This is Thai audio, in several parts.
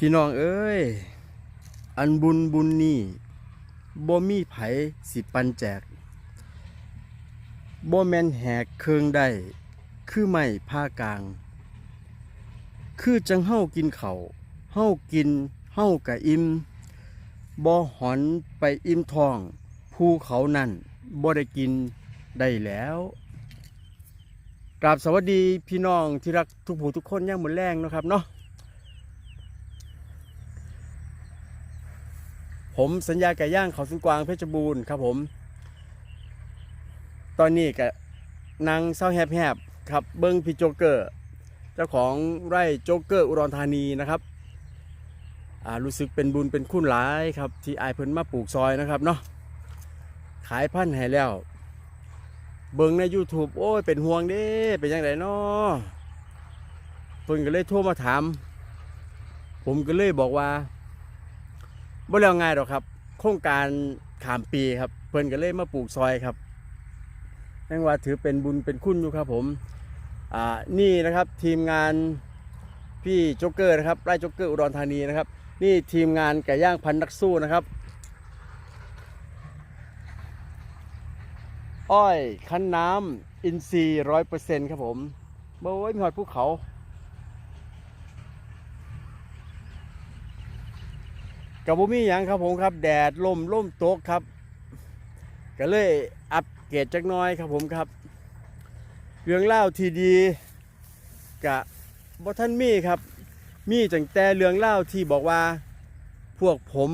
พี่น้องเอ้ย อันบุญบุญนี่บ่มีไผสิปันแจกบ่แมนแหกเคืองได้คือไม่ผ้ากลาง คือจังเฮากินเขาวเฮากินเฮากะอิ่มบ่หอนไปอิ่มท้อง ภูเขานั่นบ่ได้กินได้แล้วกราบสวัสดีพี่น้องที่รักทุกผู้ทุกคนย่างหมดแรงนะครับเนาะ ผมสัญญาไก่ย่างเขาสุนกวางเพชรบูรณ์ครับผม ตอนนี้ก็นางเศร้าแหบๆครับเบิ้งพี่โจเกอร์ เจ้าของไร่โจเกอร์อุดรธานีนะครับรู้สึกเป็นบุญเป็นคุณหลายครับ ที่อายเพิ่นมาปลูกซอยนะครับเนาะขายพันธุ์ให้แล้ว เบิ้งใน YouTube โอ้ยเป็นห่วงเด้เป็นยังไงเนาะเพิ่นก็เลยโทรมาถาม ผมก็เลยบอกว่า บ่แล้วง่ายหรอกครับ โครงการขามปีครับ เพิ่นก็เลยมาปลูกซอยครับนั่นว่าถือเป็นบุญเป็นคุณอยู่ครับผมอ่านี่นะครับทีมงานพี่โจ๊กเกอร์นะครับไร่โจ๊กเกอร์อุดรธานีนะครับ นี่ทีมงานไก่ย่างพันนักสู้นะครับ อ้อยคั้นน้ำอินทรีย์ร้อยเปอร์เซ็นต์ครับผมโอ้ยมีหอดภูเขา กับบุมีหยังครับผมครับ แดดลมล่มโตกครับ ก็เลยอัปเกรดจักน้อยครับผมครับ เรื่องเล่าทีดีกะบ่ท่านมีครับ มีจังแต่เรื่องเล่าที่บอกว่าพวกผม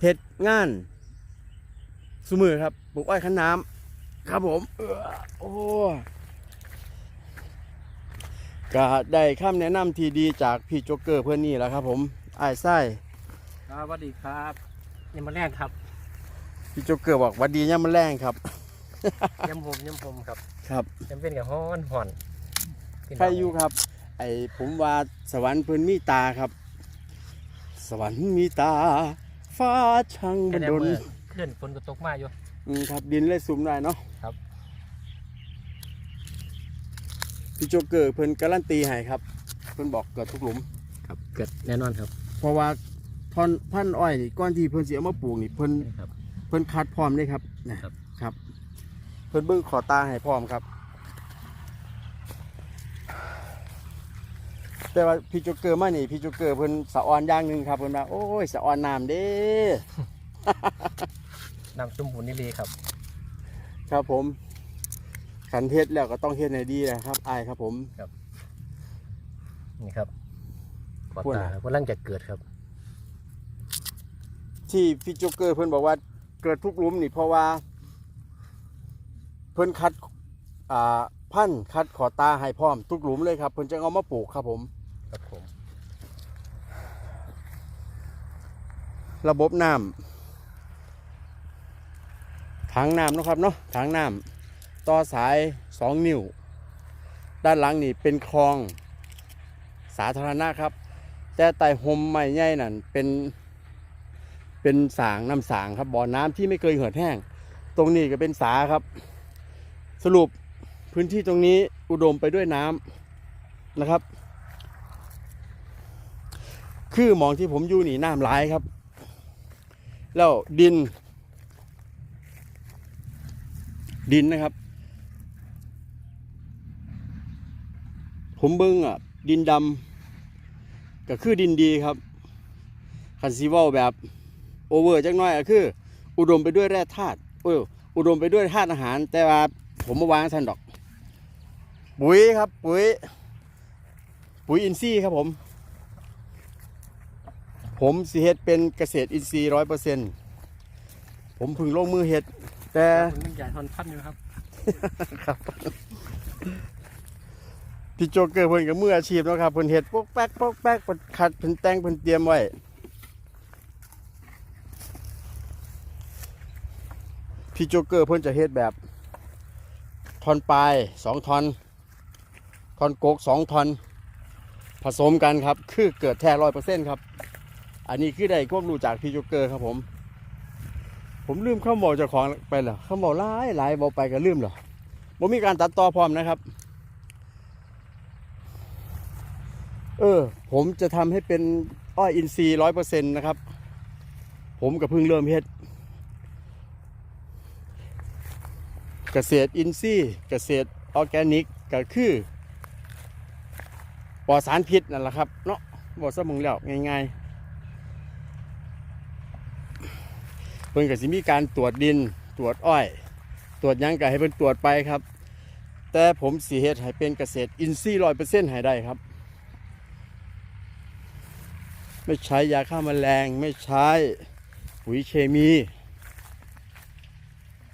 เฮ็ดงานสมือครับปลูกอ้อยคั้นน้ำครับผมเออโอ้ ก็ได้คำแนะนำที่ดีจากพี่โจ๊กเกอร์เพื่อนนี่แหล้วครับ ผมไอ้ายไส้ครับสวัสดีครับยังมาแรกครับพี่โจ๊กเกอร์บอกหวันดีย่ามันแรงครับ ยำผมยำผมครับครับ ยำเป็นกับฮ้อนห่อนพี่น้งใครอยู่ครับ ไอ้ผมว่าสวรรค์เพิ่นมีตาครับ สวรรค์มีตา ฟ้าช่างบัแค่นแนดวลเมื่อขึ้นฝนก็ตกมาอยู่ อืมครับดินเลยซุ่มได้เนาะครับ พี่โจ๊กเกอร์เพิ่นการันตีให้ครับ เพิ่นบอกเกิดทุกหลุม ครับเกิดแน่นอนครับเพราะว่าท่อนพันอ้อยนี่ก้อนที่เพิ่นสิเอามาปลูกนี่เพิ่นนี่ครับ เพิ่นคัดพร้อมเลยครับนะครับ ครับ เพิ่นเบิ่งขอตาให้พร้อมครับ แต่ว่าพี่โจ๊กเกอร์มานี่พี่โจ๊กเกอร์เพิ่นสะออนอย่างหนึ่งครับเพิ่นว่าโอ้ยสะออนน้ำเด้ นำจุ่มบุญนี่เลยครับ ครับผม ขันเฮ็ดแล้วก็ต้องเฮ็ดให้ดีนะครับอายครับผม นี่ครับปอพูดตาอะไรกำลังจะเกิดครับ ที่พี่โจ๊กเกอร์เพิ่นบอกว่าเกิดทุกหลุมนี่เพราะว่า เพิ่นคัดอ่าพันธุ์คัดขอตาให้พร้อม ทุกหลุมเลยครับเพิ่นจะเอามาปลูกครับผม ครับผม ระบบน้ำถังน้ำเนาะครับเนาะถังน้ำ ต่อสายสองนิ้ว ด้านหลังนี่เป็นคลองสาธารณะครับ แต่ไต่หมใหม่ใหญ่นั่นเป็นเป็นสางน้ำสางครับบ่อน้ำที่ไม่เคยเหือดแห้ง ตรงนี้ก็เป็นสาครับ สรุปพื้นที่ตรงนี้อุดมไปด้วยน้ำนะครับ คือหมองที่ผมอยู่นี่น้ำหลายครับ แล้วดิน ดินนะครับ ผมเบิ้งอะ ดินดำก็คือดินดีครับคันซีเวลแบบโอเวอร์จักหน้อยก็คือ อุดมไปด้วยแร่ธาตุโอ้ยอุดมไปด้วยธาตุอาหาร แต่ว่าผมมาวางทันดอก ปุ๋ยครับ ปุ๋ย ปุ๋ยอินทรีย์ครับผม ผมสิเฮ็ดเป็นเกษตรอินทรีย์ร้อยเปอร์เซ็นต์ผมเพึ่งลงมือเฮ็ดแต่คุณใหญ่ทอนพันอยู่ครับ ครับ พี่โจเกอร์เพิ่นกับมืออาชีพนะครับเพิ่นเฮ็ดปกแป๊กปกแป๊กเพิ่นคัดเพิ่นแต่งเพิ่นเตรียมไว้พี่โจเกอร์เพิ่นจะเฮ็ดแบบทอนปลายสองทอนทอนโกกสองทอนผสมกันครับ คือเกิดแท้ร้อยเปอร์เซ็นต์ครับ อันนี้คือได้ความรู้จากพี่โจเกอร์ครับผม ผมลืมข้าบอกเจ้าของไปเหรอข้าวบอกหลายหลายบอกไปก็ลืมเหรอผมมีการตัดต่อพร้อมนะครับ ออผมจะทำให้เป็นอ้อยอินทรีย์ร้อยเปอร์เซ็นต์นะครับ ผมกับเพิ่งเริ่มเฮ็ด เกษตรอินทรีย์ เกษตรออร์แกนิกก็คือปลอดสารพิษนั่นแหละครับเนาะบอกซะมึงแล้วง่ายๆเพิ่นก็สิมีการตรวจดินตรวจอ้อย ตรวจยังก็ให้เพิ่นตรวจไปครับ แต่ผมสีเฮ็ดให้เป็นเกษตรอินทรีย์ร้อยเปอร์เซ็นต์ให้ได้ครับ ไม่ใช้ยาฆ่าแมลง ไม่ใช้ปุ๋ยเคมี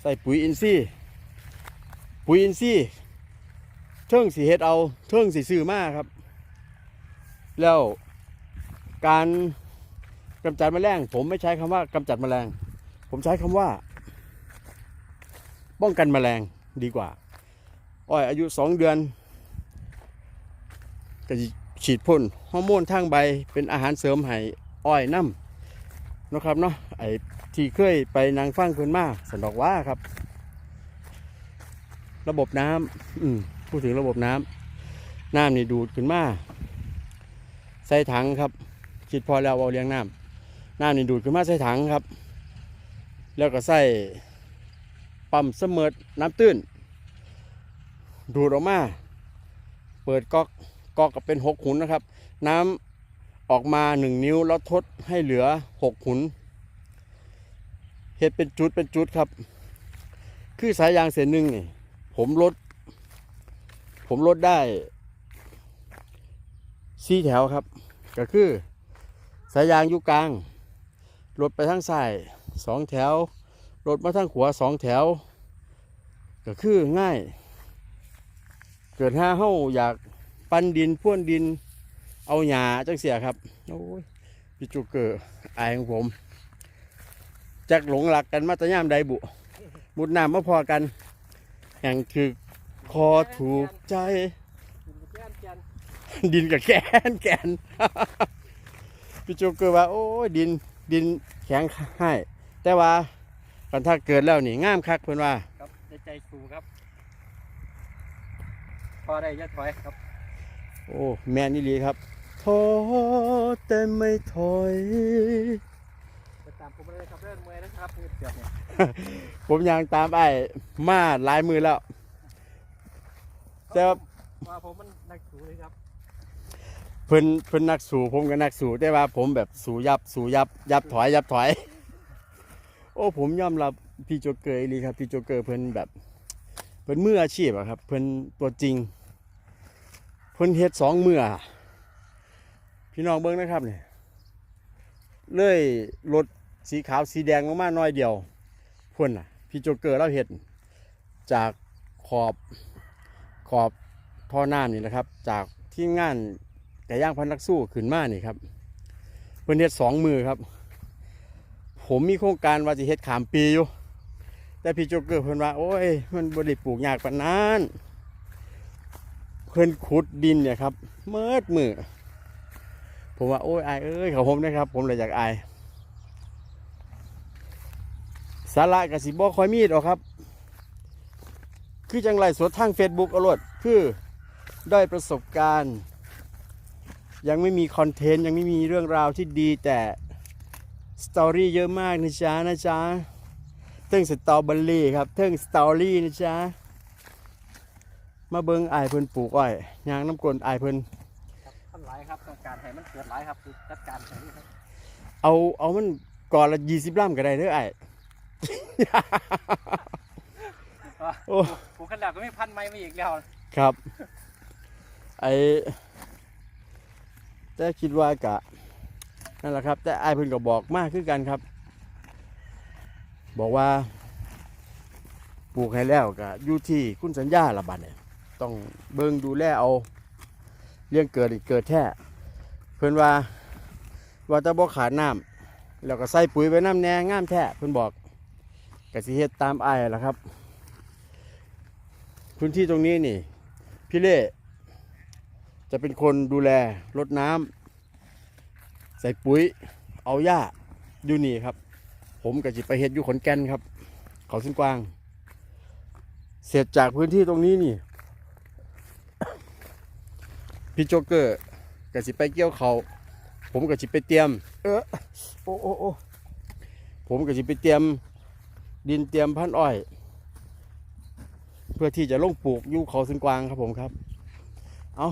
ใส่ปุ๋ยอินทรีย์ปุ๋ยอินทรีย์เทิงสีเฮ็ดเอาเทิงสีซื้อมากครับ แล้วการกำจัดแมลง ผมไม่ใช้คำว่ากำจัดแมลง ผมใช้คำว่า ป้องกันแมลงดีกว่า อ้อยอายุสองเดือนก็สิ ฉีดพ่นฮอร์โมนทางใบเป็นอาหารเสริมให้อ้อยน้ำนะครับเนาะไอ้ที่เคยไปนางฟังเพิ่นมาสันดอกว่าครับ ระบบน้ำอืมพูดถึงระบบน้ำน้ำนี่ดูดขึ้นมาใส่ถังครับคิดพอแล้วเอาเลี้ยงน้ำน้ำนี่ดูดขึ้นมาใส่ถังครับ แล้วก็ใส่ปั๊มเสมอน้ำตื้น ดูดออกมา เปิดก๊อก กอกเป็นหกหุนนะครับ น้ำออกมาหนึ่งนิ้วแล้วทดให้เหลือหกหุนเห็ดเป็นจุดเป็นจุดครับ คือสายยางเส้นหนึ่งนี่ผมลด ผมลดได้สี่แถวครับ ก็คือสายยางอยู่กลางลดไปทางซ้ายสองแถวลดมาทางขวาสองแถว ก็คือง่าย เกิดห้าเฮ้าอยาก ปั้นดินพ่วนดิน เอาหญ้าจังเสียครับ โอ้ยพี่จุกเกอร์อายของผมจักหลงหลักกันมาตะย่ามใดบุ มุดน้ำมาพอกันแห่งคือคอถูกใจ ดินกับแกนแกนพี่จุกเกอร์ว่า โอ้ยดินดินแข็งให้ แต่ว่ากันถ้าเกิดแล้วนี่งามคักเพื่อนว่า ครับในใจสูครับ พอได้ยะถอยครับ โอ้แมนนี่ลีครับท้อแต่ไม่ถอยไปตามผมเลยครับเรื่องมวยนะครับเกือบเนี่ยผมยังตามไอ้มาหลายมือแล้วแต่ว่าว่าผมมันนักสูเลยครับเพิ่นเพิ่นนักสู่ผมก็นักสู่แต่ว่าผมแบบสู่ยับสู่ยับยับถอยยับถอย โอ้ผมยอมรับพี่โจกเกอร์อีหลีครับพี่โจกเกอร์เพิ่นแบบเพิ่นมืออาชีพอะครับ เพิ่นตัวจริง เพิ่นเฮ็ดสองมืออพี่น้องเบิ่งนะครับเนี่ยเลยรถสีขาวสีแดงลงมาหน้อยเดียวพ่นน่ะ พี่โจเกอร์เราเฮ็ดจากขอบขอบท่อน้ำนี่แหละครับ จากที่งานไก่ย่างพันนักสู้ขึ้นมานี่ครับเพิ่นเฮ็ดสองมือครับ ผมมีโครงการว่าจะเฮ็ดขามปีอยู่แต่พี่โจเกอร์เพิ่นว่าโอ้ยมันบ่ได้ปลูกยากปานนั้น เพิ่อนขุดดินเนี่ยครับเมิดมือผมว่าโอ้ยอายเอ้ยเขาผมนะครับ ผมเลยอยากอายสาระกับสิบ่ค่อยมีดอกครับ คือจังไรสดทาง Facebook เอาโลดคือได้ประสบการณ์ ยังไม่มีคอนเทนต์ ยังไม่มีเรื่องราวที่ดีแต่สตอรี่เยอะมากนะจ๊ะนะจ๊ะเทิงสตอเบอรี่ครับเทิงสตอรี่นะจ๊ะ มาเบิงอายเพิ่นปลูกอ้อยยางน้ำกลนอายเพิ่นครับท่านหลายครับต้องการให้มันเกิดหลายครับคือจัดการใช้นี่ครับเอาเอามันก่อนละยี่สิบล่ำก็ได้เด้อไอ้าย โอ้ผมขนาดก็ไม่พันไม้มาอีกแล้วครับ ไอแต่คิดว่ากะนั่นแหละครับ แต่ไอ้ายเพิ่นก็บอกมากคือกันครับ บอกว่าปลูกให้แล้วกะอยู่ที่คุณสัญญาละบัดเนี่ย ต้องเบิ่งดูแลเอาเลี้ยงเกิดอีกเกิดแท้เพิ่นว่าว่าจะบ่ขาดน้ำแล้วก็ใส่ปุ๋ยไว้น้ำแหน่งามแท้เพิ่นบอกกสิเฮ็ดตามไอ้ละครับ พื้นที่ตรงนี้นี่ พี่เล่จะเป็นคนดูแลรดน้ำใส่ปุ๋ย เอาหญ้าอยู่นี่ครับ ผมกับจิไปเฮ็ดอยู่ขอนแก่นครับ เขาสินกวาง เสร็จจากพื้นที่ตรงนี้นี่ พี่โจ๊กเกอร์กก็สิไปเกี่ยวเขาวผมก็สิไปเตรียม เออโอ้โอ้โอ้ผมก็สิไปเตรียม ดินเตรียมพันธุ์อ้อย เพื่อที่จะลงปลูกอยู่เขาสุนกวางครับผมครับ เอา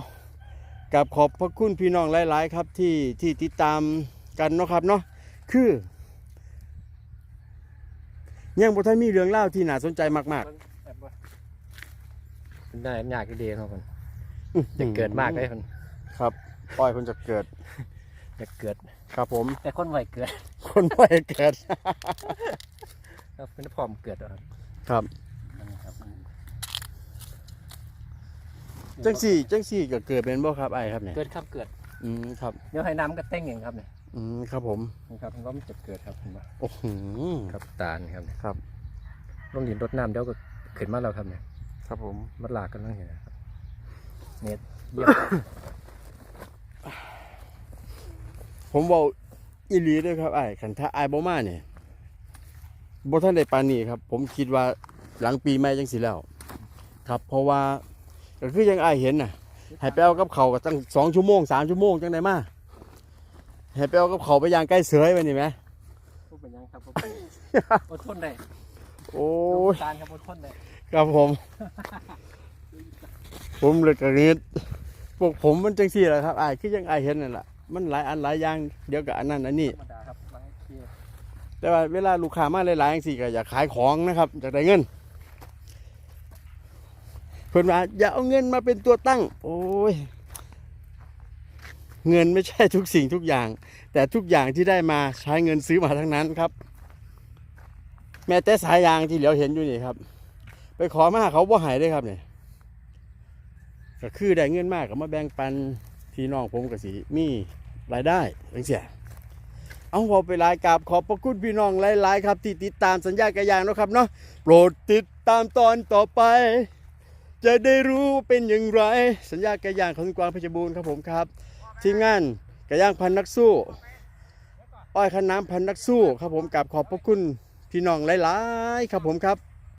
กับขอบพระคุณพี่น้องหลาย ๆ ครับที่ที่ติดตามกันเนาะครับเนาะคือยังบ่ทันมีเรื่องเล่าวที่น่าสนใจมากแอบว่าได้ยากดีครับค นๆจะเกิดมากเลยคนครับอ้อยคนจะเกิดจะเกิด ครับผม แต่คนไวเกิด คนไม่เกิด ครับเป็นพร้อมเกิดแล้วครับครับอันนี้ครับจังสี่จังสี่ก็เกิดเป็นบ่ครับไอ้ครับเนี่ยเกิดครับเกิด อืมครับเดี๋ยวให้น้ำก็เต้งเองครับเนี่ยอืมครับผมนี่ครับว่ามันจะเกิดครับผมว่าโอ้โหครับตาลครับเนี่ยครับลงดินรดน้ำเดี๋ยวก็ขึ้นมาแล้วครับเนี่ยครับผมมันหลากกันนั่งเห็นนะครับ เนี่ยเยี่ยมผมบอกอีหลีด้วยครับไอ้ขันถ้าไอ้ายบ่มาเนี่ยบ่ท่านได้ปานนี้ครับ ผมคิดว่าหลังปีใหม่จังสิแล้ว ครับ เพราะว่าก็คือยังไอ้ายเห็นน่ะให้ไปเอากับเขาวก็ตั้งสองชั่วโมงสามชั่วโมงจังไดมาให้ไปเอากับเขาวไปย่างใกล้เสือไปนี่ไหมพูดเป็นยังครับพูดเป็นอดทนได้โอ้ยตาลครับอดทนได้ครับผม ผมเลยกระนิดพวกผมมันจังสี่แหละครับไอ้ายคือยังไอ้ายเห็นนั่นแหละมันหลายอันหลายอย่างเดี๋ยวกับอันนั้นอันนี้ ธรรมดาครับบางทีแต่ว่าเวลาลูกค้ามาหลายๆอย่างสี่ก็อยากขายของนะครับอยากได้เงินเพื่อนว่าอย่าเอาเงินมาเป็นตัวตั้ง โอ้ยเงินไม่ใช่ทุกสิ่งทุกอย่าง แต่ทุกอย่างที่ได้มาใช้เงินซื้อมาทั้งนั้นครับ แม้แต่สายยางที่เหลียวเห็นอยู่นี่ครับ ไปขอมาเขาบ่ใหายเลยครับเนี่ย ก็คือได้เงินมากก็มาแบ่งปันพี่น้องผมกับสีมีรายได้จังเสียเอาพอไปรายกราบขอบพระคุณพี่น้องหลายๆครับ ที่ติดตามสัญญากระยางนะครับเนาะโปรดติดตามตอนต่อไป จะได้รู้เป็นอย่างไร สัญญากระยางของกวางเพชรบูรณ์ครับผมครับทีมงานกระยางพันนักสู้ อ้อยขันน้ำพันนักสู้ครับผมกราบขอบพระคุณพี่น้องหลายๆ ครับผมครับ